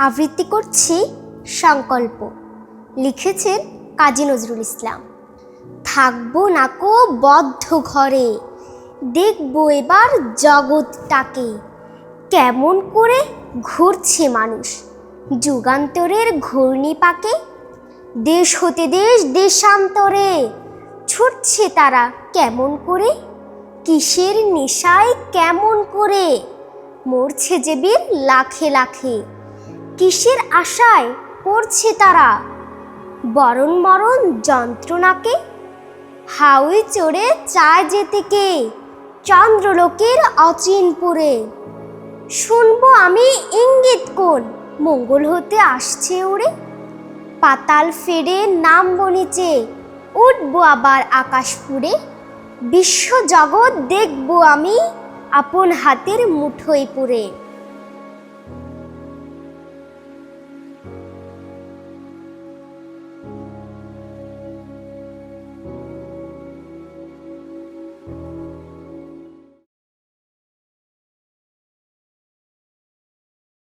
আবৃত্তি করছি সংকল্প। লিখেছেন কাজী নজরুল ইসলাম। থাকব নাকো বদ্ধ ঘরে, দেখব এবার জগৎটাকে। কেমন করে ঘুরছে মানুষ, যুগান্তরের ঘূর্ণি পাকে। দেশ হতে দেশ, দেশান্তরে, ছুটছে তারা কেমন করে? কিসের নেশায় কেমন করে? মরছে যে বীর লাখে লাখে। কিসের আশায় পড়ছে তারা? বরণ মরণ যন্ত্রণাকে? হাউই চড়ে চায় যেতে কে? চন্দ্রলোকের অচিনপুরে শুনব আমি ইঙ্গিত কোন? মঙ্গল হতে আসছে উড়ে পাতাল ফেরে নামবো নিচে। উঠবো আবার আকাশ আকাশপুরে। বিশ্ব জগৎ দেখব আমি আপন হাতের মুঠোয় পুরে।